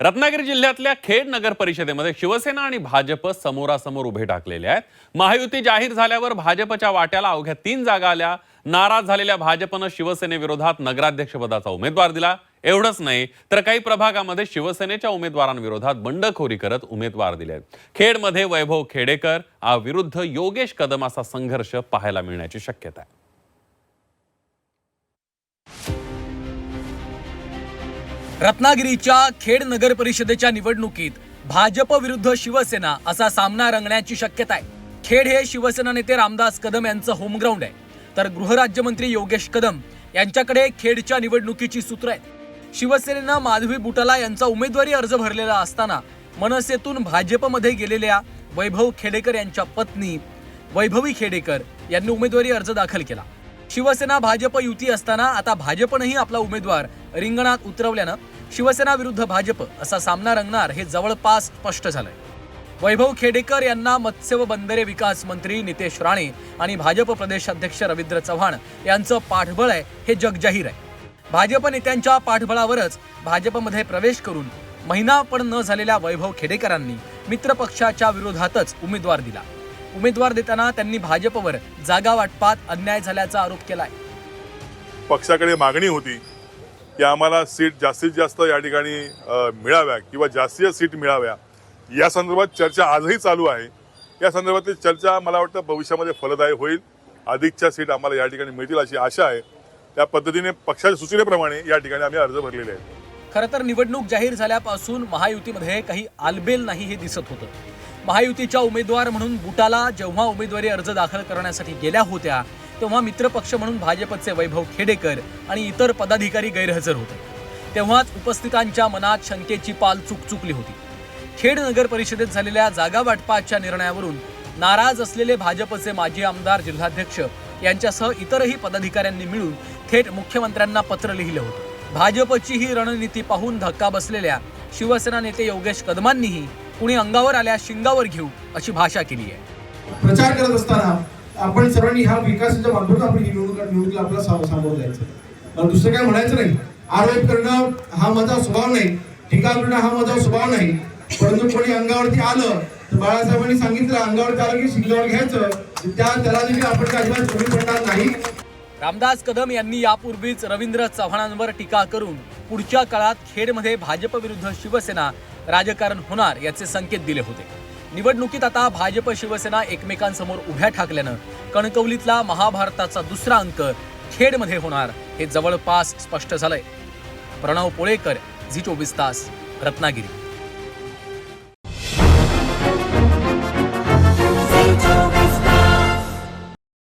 रत्नागिरी जिल्ह्यातल्या खेड नगर परिषदेमध्ये शिवसेना आणि भाजप समोरासमोर उभे टाकलेले आहेत. महायुती जाहीर झाल्यावर भाजपच्या वाट्याला अवघ्या तीन जागा आल्या. नाराज झालेल्या भाजपनं शिवसेनेविरोधात नगराध्यक्षपदाचा उमेदवार दिला. एवढंच नाही तर काही प्रभागामध्ये शिवसेनेच्या उमेदवारांविरोधात बंडखोरी करत उमेदवार दिले खेडमध्ये वैभव खेडेकर विरुद्ध योगेश कदम असा संघर्ष पाहायला मिळण्याची शक्यता आहे. रत्नागिरीच्या खेड नगर परिषदेच्या निवडणुकीत भाजप विरुद्ध शिवसेना असा सामना रंगण्याची शक्यता आहे. खेड हे शिवसेना नेते रामदास कदम यांचं होमग्राऊंड आहे. तर गृहराज्यमंत्री योगेश कदम यांच्याकडे खेडच्या निवडणुकीची सूत्र आहेत. शिवसेनेनं माधवी बुटाला यांचा उमेदवारी अर्ज भरलेला असताना मनसेतून भाजपमध्ये गेलेल्या वैभव खेडेकर यांच्या पत्नी वैभवी खेडेकर यांनी उमेदवारी अर्ज दाखल केला. शिवसेना भाजप युती असताना आता भाजपनंही आपला उमेदवार रिंगणात उतरवल्यानं शिवसेना विरुद्ध भाजप असा सामना रंगणार हे जवळपास स्पष्ट झालंय. वैभव खेडेकर यांना मत्स्य व बंदरे विकास मंत्री नितेश राणे आणि भाजप प्रदेशाध्यक्ष रवींद्र चव्हाण यांचं पाठबळ आहे हे जगजाहीर आहे. भाजप नेत्यांच्या पाठबळावरच भाजपमध्ये प्रवेश करून महिना पण न झालेल्या वैभव खेडेकरांनी मित्रपक्षाच्या विरोधातच उमेदवार दिला. उमेदवार देताना त्यांनी भाजपवर जागा वाटपात अन्याय झाल्याचा आरोप केलाय. पक्षाकडे मागणी होती की आम्हाला सीट जास्तीत जास्त या ठिकाणी मिळाव्या किंवा जास्तीत जास्त सीट मिळाव्या. या संदर्भात चर्चा आजही चालू आहे. या संदर्भातली चर्चा मला वाटतं भविष्यामध्ये फलदायी होईल. अधिकच्या सीट आम्हाला या ठिकाणी मिळतील अशी आशा आहे. त्या पद्धतीने पक्षाच्या सूचनेप्रमाणे या ठिकाणी आम्ही अर्ज भरलेले आहेत. खरं तर निवडणूक जाहीर झाल्यापासून महायुतीमध्ये काही आलबेल नाही हे दिसत होतं. महायुतीच्या उमेदवार म्हणून बुटाला जेव्हा उमेदवारी अर्ज दाखल करण्यासाठी गेल्या होत्या तेव्हा मित्रपक्ष म्हणून भाजपचे वैभव खेडेकर आणि इतर पदाधिकारी गैरहजर होते. तेव्हाच उपस्थितांच्या मनात शंकेची पाल चूक चुकली होती. खेड नगर परिषदेत झालेल्या जागा वाटपाच्या निर्णयावरून नाराज असलेले भाजपचे माजी आमदार जिल्हाध्यक्ष यांच्यासह इतरही पदाधिकाऱ्यांनी मिळून थेट मुख्यमंत्र्यांना पत्र लिहिलं होतं. भाजपची ही रणनीती पाहून धक्का बसलेल्या शिवसेना नेते योगेश कदमांनीही कुणी अंगावर आल्या शिंगावर घेऊ अशी भाषा केली आहे. प्रचार करत असताना आपण सर्वांनी ह्या विकासाच्या माध्यमातून आपण ही निवडणूक निवडणुकीला आपल्याला सामो- सामोरं जायचं दुसरं काय म्हणायचं नाही. आरोप करणं हा माझा स्वभाव नाही. टीका करणं हा माझा स्वभाव नाही. परंतु कोणी अंगावरती आलं तर बाळासाहेबांनी सांगितलं अंगावरती आलं की शिंगावर घ्यायचं. त्या त्याला देखील आपण अजिबात कमी पडणार नाही. रामदास कदम यांनी यापूर्वीच रवींद्र चव्हाणांवर टीका करून पुढच्या काळात खेडमध्ये भाजप विरुद्ध शिवसेना राजकारण होणार याचे संकेत दिले होते. निवडणुकीत आता भाजप शिवसेना एकमेकांसमोर उभ्या ठाकल्यानं कणकवलीतला महाभारताचा दुसरा अंक खेडमध्ये होणार हे जवळपास स्पष्ट झालंय. प्रणव पोळेकर झी चोवीस तास रत्नागिरी.